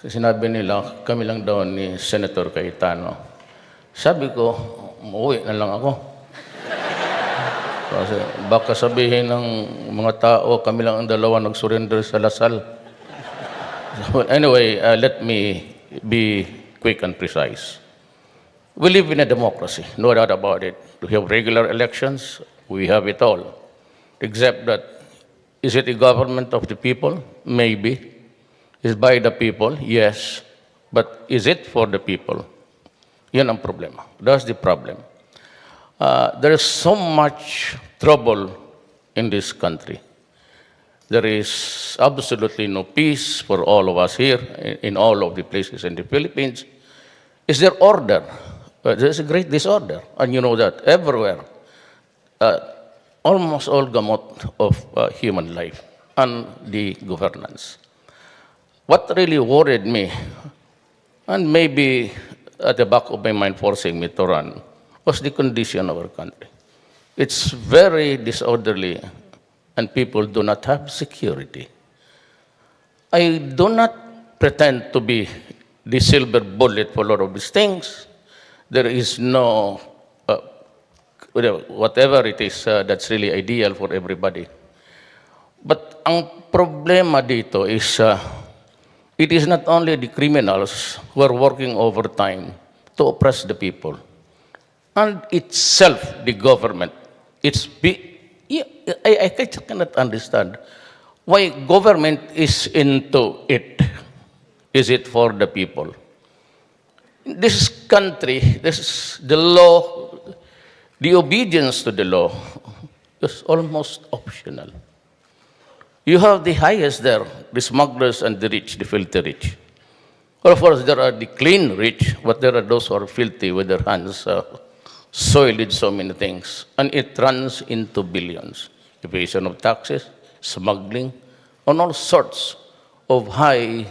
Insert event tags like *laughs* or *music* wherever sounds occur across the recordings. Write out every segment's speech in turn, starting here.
Sinabi nila, kami lang daw ni Senator Cayetano. Sabi ko, umuwi na lang ako. Kasi baka sabihin ng mga tao, kami lang ang dalawa nag-surrender sa Lasal. So, *laughs* anyway, uh, let me be quick and precise. We live in a democracy, no doubt about it. We have regular elections, we have it all. Except that, is it a government of the people? Maybe. Is by the people? Yes. But is it for the people? Yan ang problema. That's the problem. Uh, there is so much trouble in this country. There is absolutely no peace for all of us here in, in all of the places in the Philippines. Is there order? Uh, there's a great disorder, and you know that everywhere. Uh, almost all gamot of uh, human life and the governance. What really worried me, and maybe at the back of my mind forcing me to run, was the condition of our country. It's very disorderly, and people do not have security. I do not pretend to be the silver bullet for a lot of these things. There is no, uh, whatever it is uh, that's really ideal for everybody. But ang problema dito is, uh, it is not only the criminals who are working overtime to oppress the people, and itself the government. It's be, I, I cannot understand why government is into it. Is it for the people? In this country, this is the law, the obedience to the law is almost optional. You have the highest there, the smugglers and the rich, the filthy rich. Well, of course, there are the clean rich, but there are those who are filthy with their hands uh, soiled with so many things. And it runs into billions. Evasion of taxes, smuggling, and all sorts of high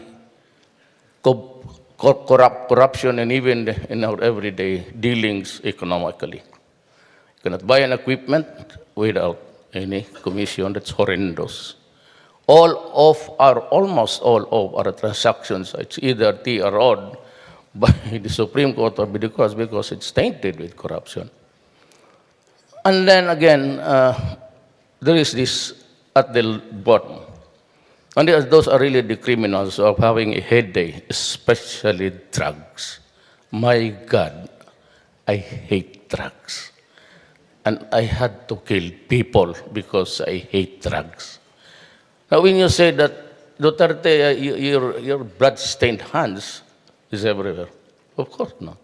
co- co- corrupt, corruption and even in our everyday dealings economically. You cannot buy an equipment without any commission. That's horrendous. All of our, almost all of our transactions, it's either TRO'd *laughs* by the Supreme Court or by because it's tainted with corruption. And then again, uh, there is this at the bottom. And those are really the criminals of having a headache, especially drugs. My God, I hate drugs. And I had to kill people because I hate drugs. Now, when you say that, Duterte, uh, your, your blood-stained hands is everywhere. Of course not.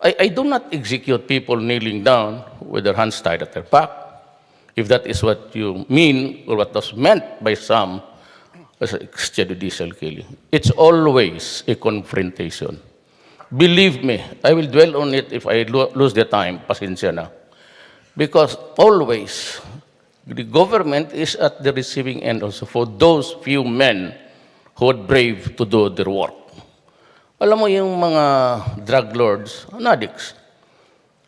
I, I do not execute people kneeling down with their hands tied at their back. If that is what you mean, or what was meant by some as extrajudicial killing, it's always a confrontation. Believe me, I will dwell on it if I lo- lose the time, pasensya na. Because always, the government is at the receiving end also for those few men who are brave to do their work. Alam mo yung mga drug lords and addicts,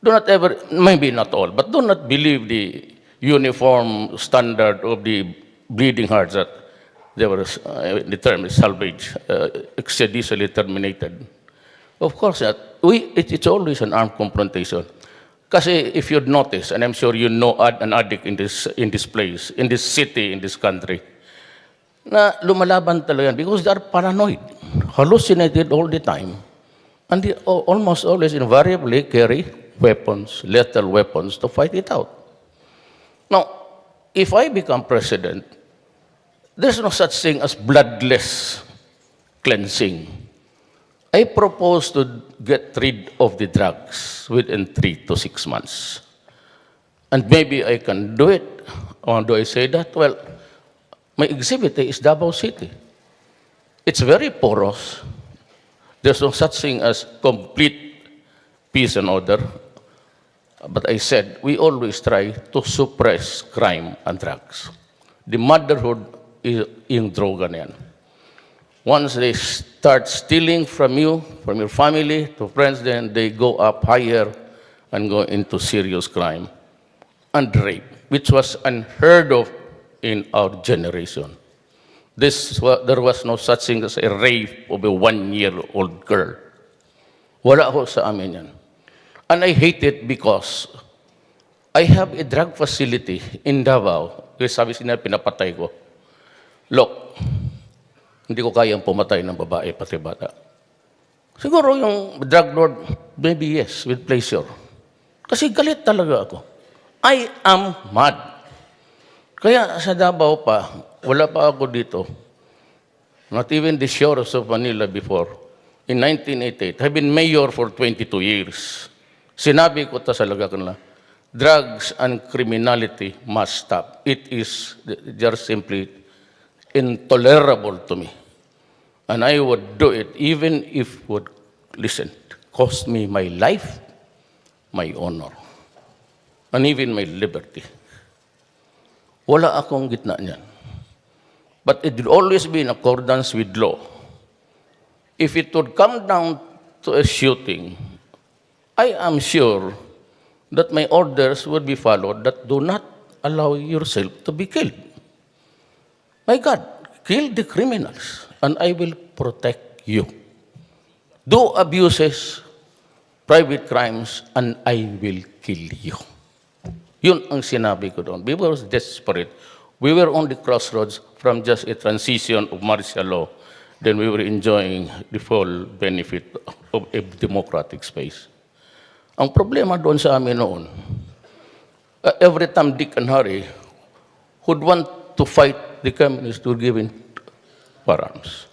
do not ever, maybe not all, but do not believe the uniform standard of the bleeding hearts that they were, uh, the term is salvage, uh, extrajudicially terminated. Of course not. We, it, it's always an armed confrontation. Kasi if you'd notice, and I'm sure you know ad- an addict in this, in this place, in this city, in this country, na lumalaban talaga because they are paranoid, hallucinated all the time. And they al- almost always invariably carry weapons, lethal weapons to fight it out. Now, if I become president, there's no such thing as bloodless cleansing. I propose to get rid of the drugs within three to six months. And maybe I can do it. Or do I say that? Well, my exhibit is Davao City. It's very porous. There's no such thing as complete peace and order. But I said, we always try to suppress crime and drugs. The motherhood is yung droga na yan. Once they start stealing from you, from your family to friends, then they go up higher and go into serious crime and rape, which was unheard of in our generation. this, there was no such thing as a rape of a one-year-old girl. Wala ho sa amin yan. And I hate it because I have a drug facility in Davao. Kasi sabi sila, pinapatay ko. Look, hindi ko kayang pumatay ng babae pati bata. Siguro yung drug lord, maybe yes, with pleasure. Kasi galit talaga ako. I am mad. Kaya sa Davao pa, wala pa ako dito. Not even the shores of Manila before. In 1988, I've been mayor for 22 years. Sinabi ko ta sa Lagacan drugs and criminality must stop. It is just simply intolerable to me. And I would do it even if it would, listen, cost me my life, my honor, and even my liberty. Wala akong gitna niyan. But it will always be in accordance with law. If it would come down to a shooting, I am sure that my orders would be followed that do not allow yourself to be killed. My God, kill the criminals and I will protect you. Do abuses, private crimes, and I will kill you. Yun ang sinabi ko doon. We were desperate. We were on the crossroads from just a transition of martial law. Then we were enjoying the full benefit of a democratic space. Ang problema doon sa amin noon, uh, every time Dick and Harry would want to fight the communists were given firearms.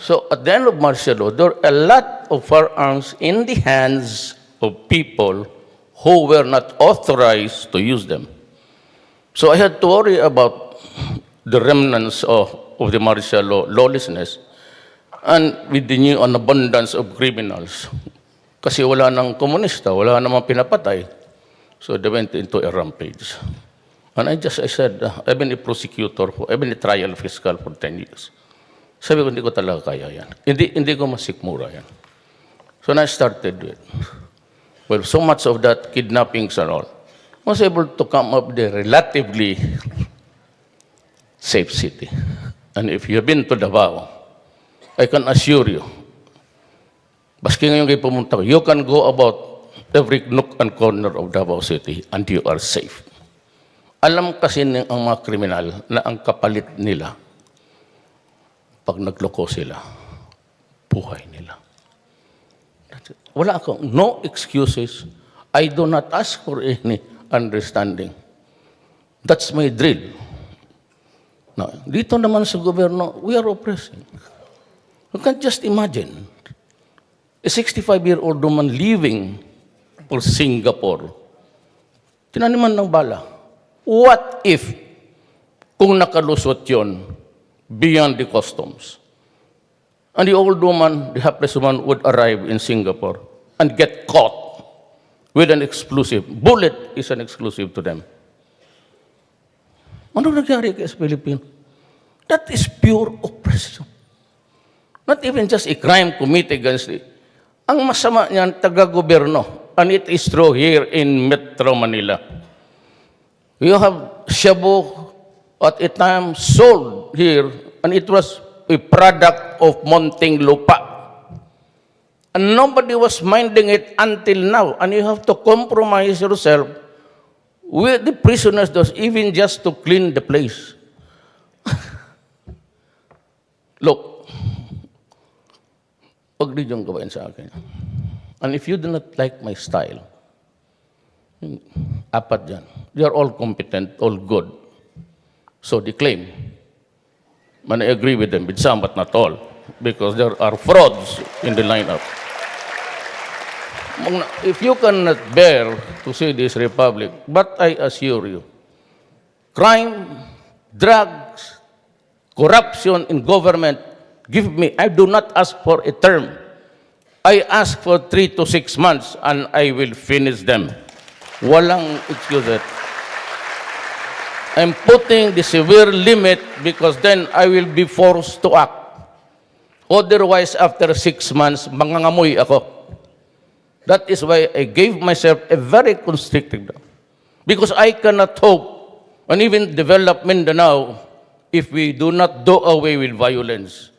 So at the end of martial law, there are a lot of firearms in the hands of people who were not authorized to use them. So I had to worry about the remnants of, of the martial law lawlessness and with the new an abundance of criminals. Kasi wala nang komunista, wala namang pinapatay. So they went into a rampage. And I just, I said, uh, I've been a prosecutor, for, I've been a trial fiscal for 10 years. Sabi ko, hindi ko talaga kaya yan. Hindi, hindi ko masikmura yan. So I started with, well, so much of that kidnappings and all, was able to come up with a relatively safe city. And if you've been to Davao, I can assure you, baski ngayon kayo pumunta you can go about every nook and corner of Davao City and you are safe. Alam kasi ng ang mga kriminal na ang kapalit nila pag nagloko sila, buhay nila. Wala akong, no excuses. I do not ask for any understanding. That's my drill. No, dito naman sa gobyerno, we are oppressing. You can just imagine a 65-year-old woman living for Singapore, tinaniman ng bala. What if kung nakalusot yon beyond the customs? And the old woman, the hapless woman, would arrive in Singapore and get caught with an exclusive. Bullet is an exclusive to them. Ano nangyari kay sa Pilipino? That is pure oppression. Not even just a crime committed against it. Ang masama niyan, taga-gobyerno. And it is true here in Metro Manila. You have shabu at a time sold here, and it was a product of Monting Lupa. And nobody was minding it until now. And you have to compromise yourself with the prisoners, those, even just to clean the place. *laughs* Look, huwag ninyong gawin sa akin. And if you do not like my style, hmm, apat dyan. They are all competent, all good. So they claim. And I agree with them, with some but not all, because there are frauds in the lineup. If you cannot bear to see this republic, but I assure you, crime, drugs, corruption in government, give me, I do not ask for a term. I ask for three to six months and I will finish them. Walang excuse. I'm putting the severe limit because then I will be forced to act. Otherwise, after six months, mangangamoy ako. That is why I gave myself a very constricted. Because I cannot hope and even develop Mindanao if we do not do away with violence,